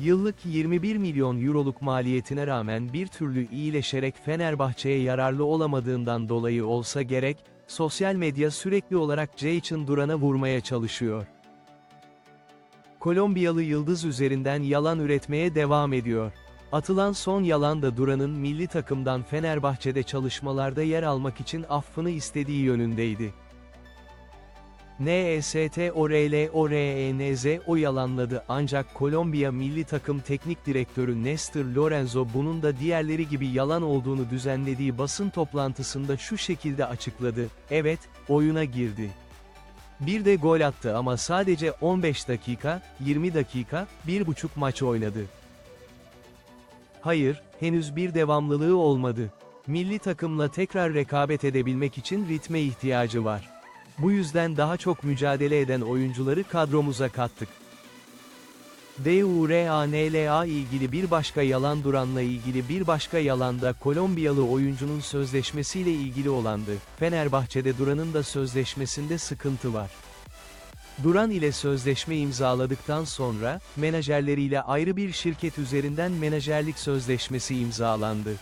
Yıllık 21 milyon euroluk maliyetine rağmen bir türlü iyileşerek Fenerbahçe'ye yararlı olamadığından dolayı olsa gerek, sosyal medya sürekli olarak Jayson Duran'a vurmaya çalışıyor. Kolombiyalı yıldız üzerinden yalan üretmeye devam ediyor. Atılan son yalan da Duran'ın milli takımdan Fenerbahçe'de çalışmalarda yer almak için affını istediği yönündeydi. E NEST-ORL-ORENZ o yalanladı ancak Kolombiya milli takım teknik direktörü Nestor Lorenzo bunun da diğerleri gibi yalan olduğunu düzenlediği basın toplantısında şu şekilde açıkladı, evet, oyuna girdi. Bir de gol attı ama sadece 15 dakika, 20 dakika, 1,5 maç oynadı. Hayır, henüz bir devamlılığı olmadı. Milli takımla tekrar rekabet edebilmek için ritme ihtiyacı var. Bu yüzden daha çok mücadele eden oyuncuları kadromuza kattık. DURANLA ilgili bir başka yalan Duran'la ilgili bir başka yalan da Kolombiyalı oyuncunun sözleşmesiyle ilgili olandı. Fenerbahçe'de Duran'ın da sözleşmesinde sıkıntı var. Duran ile sözleşme imzaladıktan sonra, menajerleriyle ayrı bir şirket üzerinden menajerlik sözleşmesi imzalandı.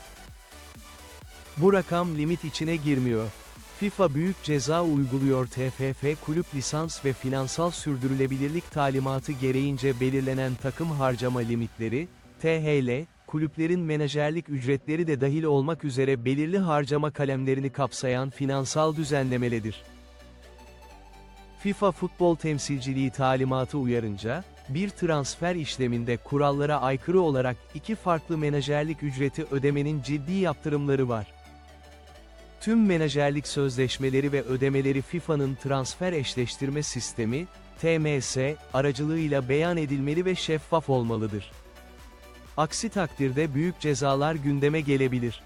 Bu rakam limit içine girmiyor. FIFA büyük ceza uyguluyor TFF kulüp lisans ve finansal sürdürülebilirlik talimatı gereğince belirlenen takım harcama limitleri, THL, kulüplerin menajerlik ücretleri de dahil olmak üzere belirli harcama kalemlerini kapsayan finansal düzenlemelidir. FIFA futbol temsilciliği talimatı uyarınca, bir transfer işleminde kurallara aykırı olarak iki farklı menajerlik ücreti ödemenin ciddi yaptırımları var. Tüm menajerlik sözleşmeleri ve ödemeleri FIFA'nın transfer eşleştirme sistemi, TMS, aracılığıyla beyan edilmeli ve şeffaf olmalıdır. Aksi takdirde büyük cezalar gündeme gelebilir.